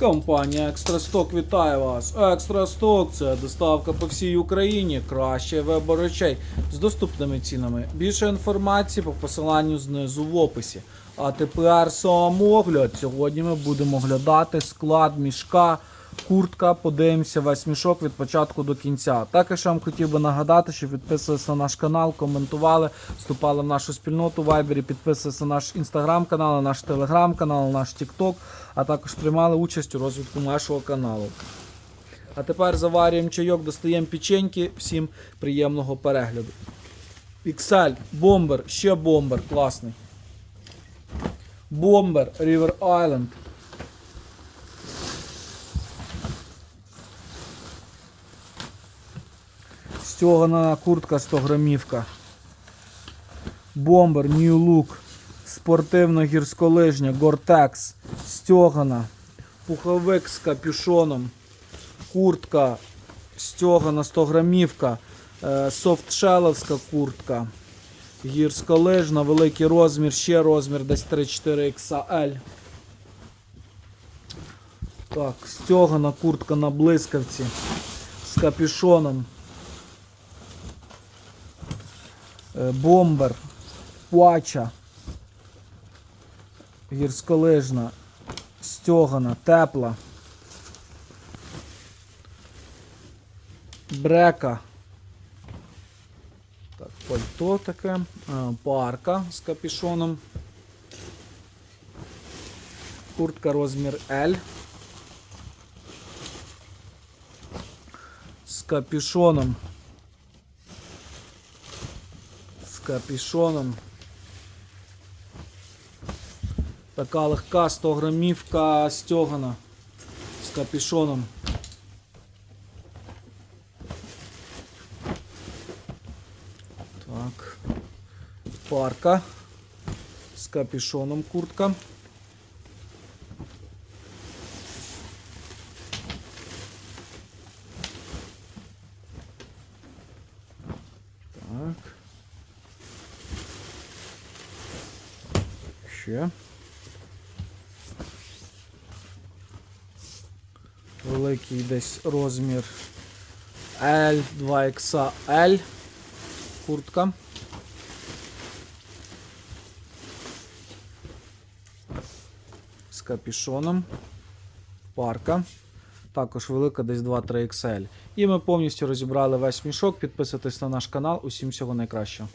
Компанія Екстрасток вітає вас. Екстрасток це доставка по всій Україні. Краще вибор речей з доступними цінами. Більше інформації по посиланню знизу в описі. А тепер самогляд. Сьогодні ми будемо оглядати склад мішка. Куртка, подивимося весь мішок від початку до кінця. Також я вам хотів би нагадати, що підписувалися на наш канал, коментували, вступали в нашу спільноту в Вайбері, підписувалися на наш інстаграм-канал, на наш телеграм-канал, на наш Тікток, а також приймали участь у розвитку нашого каналу. А тепер заварюємо чайок, достаємо печеньки. Всім приємного перегляду. Піксель, бомбер, ще бомбер, класний. Бомбер, River Island. Стьогана куртка 100 грамівка. Бомбер, New Look, спортивна гірськолижня, Гортекс, стьогана, пуховик з капюшоном, куртка, стьогана 100 грамівка, е, софтшеловська куртка, гірськолижна, великий розмір, ще розмір, десь 3-4 XL. Так, стьогана куртка на блискавці з капюшоном. Бомбер, Пуача, гірськолижна, стьогана, тепла, брека. Так, пальто таке, е, парка з капюшоном. Куртка розмір L. З капюшоном. Капюшоном. Така легка 100 грамівка стьогана з капюшоном. Так. Парка з капюшоном куртка. Ще. Великий десь розмір L, 2XL. Куртка. З капюшоном. Парка. Також велика десь 2-3 XL. І ми повністю розібрали весь мішок. Підписуйтесь на наш канал. Усім всього найкращого.